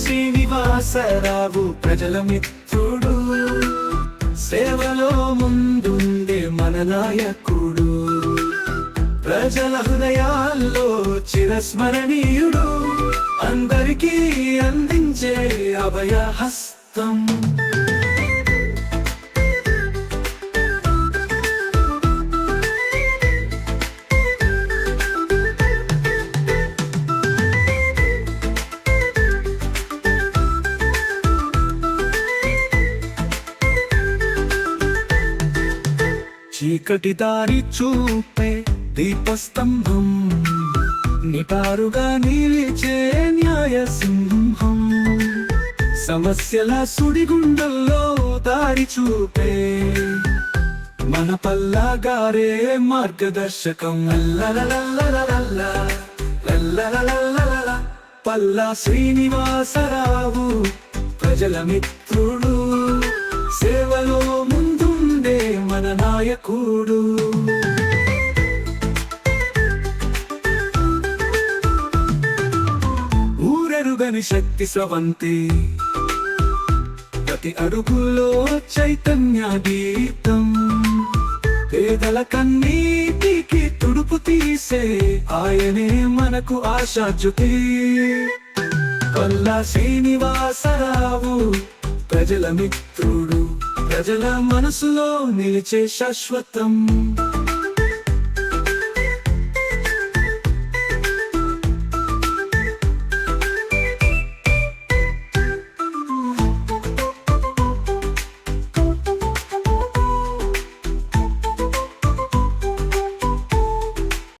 శ్రీనివాసరావు ప్రజల మిత్రుడు సేవలో ముందుండే మన నాయకుడు ప్రజల హృదయాల్లో చిరస్మరణీయుడు అందరికీ అందించే అభయ హస్తం చీకటి దారి చూపే దీపస్తంభం నిటారుగా నిలిచే న్యాయ సింహం. సమస్యల సుడిగుండల్లో దారి చూపే మన పల్లాగారే మార్గదర్శకం. పల్లా శ్రీనివాసరావు ప్రజల మిత్రుడు. నాయకుడు. ఊరెరుగని శక్తి స్రవంతి. ప్రతి అడుగులో చైతన్య గీతం. పేదల కన్నీటికి తుడుపు తీసే ఆయనే మనకు ఆశాజ్యుతి కొల్లా శ్రీనివాసరావు ప్రజల మిత్రుడు. ప్రజల మనసులో నిలిచే శాశ్వతం.